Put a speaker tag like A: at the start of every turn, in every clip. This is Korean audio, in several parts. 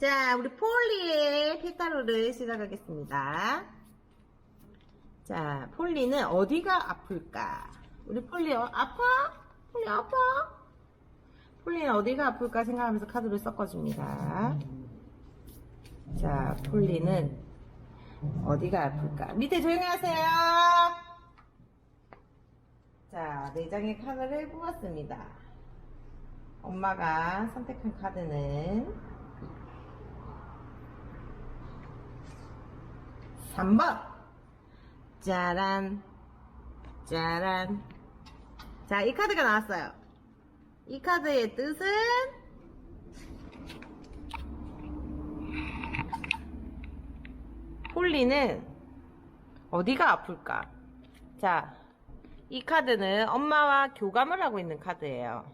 A: 자, 우리 폴리의 피타로를 시작하겠습니다. 자, 폴리는 어디가 아플까? 우리 폴리 어, 아파? 폴리 아파? 폴리는 어디가 아플까 생각하면서 카드를 섞어줍니다. 자, 폴리는 어디가 아플까? 밑에 조용히 하세요. 자, 네 장의 카드를 뽑았습니다. 엄마가 선택한 카드는 3번. 짜란. 짜란. 자, 이 카드가 나왔어요. 이 카드의 뜻은 폴리는 어디가 아플까? 자, 이 카드는 엄마와 교감을 하고 있는 카드예요.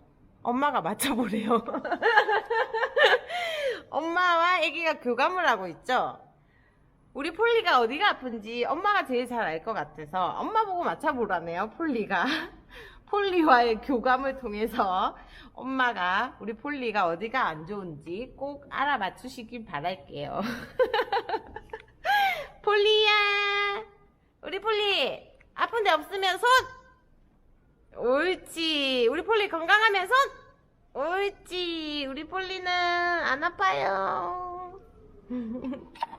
A: 엄마가 맞춰보래요. 엄마와 아기가 교감을 하고 있죠? 우리 폴리가 어디가 아픈지 엄마가 제일 잘 알 것 같아서 엄마 보고 맞춰보라네요, 폴리가. 폴리와의 교감을 통해서 엄마가 우리 폴리가 어디가 안 좋은지 꼭 알아 맞추시길 바랄게요. 폴리야! 우리 폴리! 아픈 데 없으면 손! 옳지. 우리 폴리 건강하면 손! 옳지. 우리 폴리는 안 아파요.